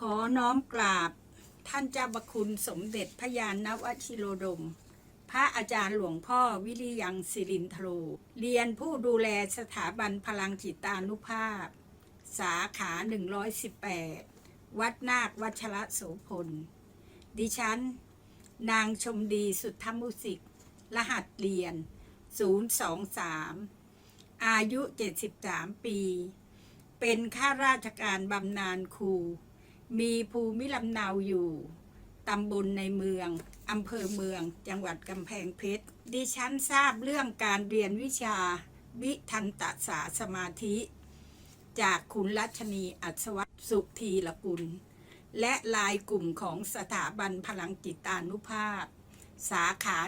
ขอน้อมกราบท่านเจ้าประคุณสมเด็จพระยานนวชิโรดม พระอาจารย์หลวงพ่อวิริยังสิรินทโรเรียนผู้ดูแลสถาบันพลังจิตานุภาพ สาขา 118 วัดนาควัชระโสพล ดิฉัน นางชมดีสุทธมุสิก รหัสเรียน 023 อายุ 73 ปี เป็นข้าราชการบำนาญครู มีภูมิลำเนาอยู่ตำบลในเมืองอำเภอเมือง จังหวัดกำแพงเพชร ดิฉันทราบเรื่องการเรียนวิชา วิทันตศาสมาธิ จากคุณรัชนีอัศวสุธีละกุล และลายกลุ่มของสถาบันพลังจิตานุภาพ สาขา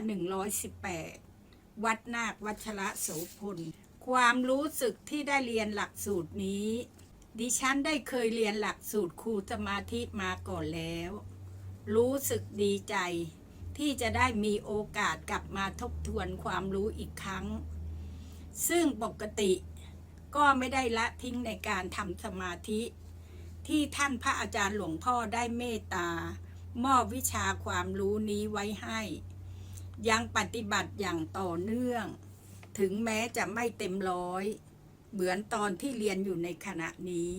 118 วัดนาควัชระโสพล ความรู้สึกที่ได้เรียนหลักสูตรนี้ ดิฉันได้เคยเรียนหลักสูตรครูสมาธิมาก่อนแล้ว รู้สึกดีใจ ที่จะได้มีโอกาสกลับมาทบทวนความรู้อีกครั้ง ซึ่งปกติก็ไม่ได้ละทิ้งในการทำสมาธิ ที่ท่านพระอาจารย์หลวงพ่อได้เมตตามอบวิชาความรู้นี้ไว้ให้ ยังปฏิบัติอย่างต่อเนื่อง ถึงแม้จะไม่เต็มร้อย เหมือนตอนที่เรียนอยู่ในขณะนี้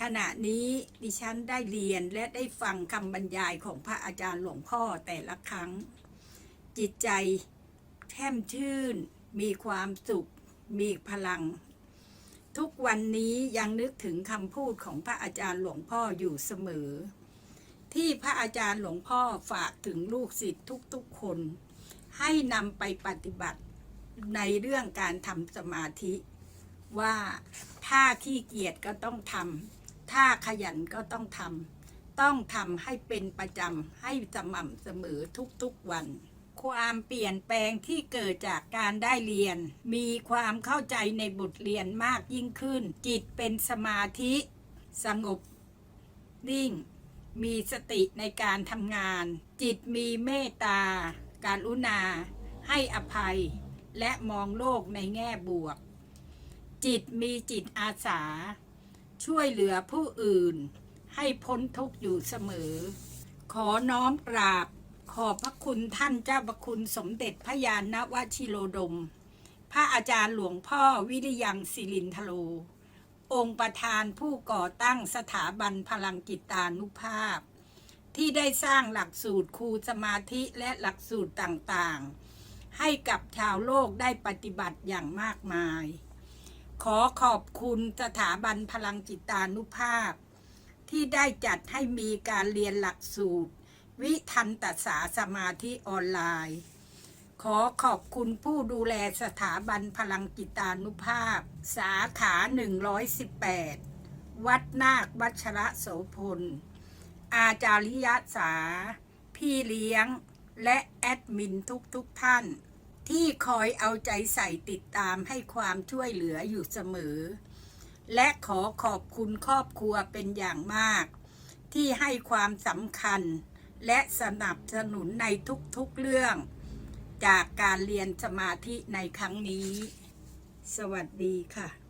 ขณะนี้ดิฉันได้เรียนและได้ฟังคำบรรยายของพระอาจารย์หลวงพ่อแต่ละครั้ง จิตใจแช่มชื่น มีความสุข มีพลัง ทุกวันนี้ยังนึกถึงคำพูดของพระอาจารย์หลวงพ่ออยู่เสมอ ที่พระอาจารย์หลวงพ่อฝากถึงลูกศิษย์ทุกๆคน ให้นำไปปฏิบัติในเรื่องการทำสมาธิ ว่าถ้าขี้เกียจก็ต้องทำถ้าขยันก็ต้องทำต้องทำให้เป็นประจำให้สม่ำเสมอทุกๆวัน ความเปลี่ยนแปลงที่เกิดจากการได้เรียน มีความเข้าใจในบทเรียนมากยิ่งขึ้น จิตเป็นสมาธิสงบนิ่ง มีสติในการทำงาน จิตมีเมตตา การอุณา ให้อภัย และมองโลกในแง่บวก จิตมีจิตอาสา ช่วยเหลือผู้อื่น ให้พ้นทุกข์อยู่เสมอ ขอน้อมกราบ ขอบพระคุณท่านเจ้าประคุณสมเด็จพระยานนวชิโรดม พระอาจารย์หลวงพ่อวิริยังสิรินทโล องค์ประธานผู้ก่อตั้งสถาบันพลังจิตานุภาพ ที่ได้สร้างหลักสูตรครูสมาธิและหลักสูตรต่างๆ ให้กับชาวโลกได้ปฏิบัติอย่างมากมาย ขอขอบคุณสถาบันพลังจิตานุภาพ ที่ได้จัดให้มีการเรียนหลักสูตร วิทันตศาสมาธิออนไลน์ ขอขอบคุณผู้ดูแลสถาบันพลังจิตานุภาพ สาขา 118 วัดนาควัชระโสพล อาจาริยะสา พี่เลี้ยง และแอดมินทุกๆทท่าน ที่คอยเอาใจใส่ติดตามให้ความช่วยเหลืออยู่เสมอ และขอขอบคุณครอบครัวเป็นอย่างมาก ที่ให้ความสำคัญ และสนับสนุนในทุกๆเรื่อง จากการเรียนสมาธิในครั้งนี้ สวัสดีค่ะ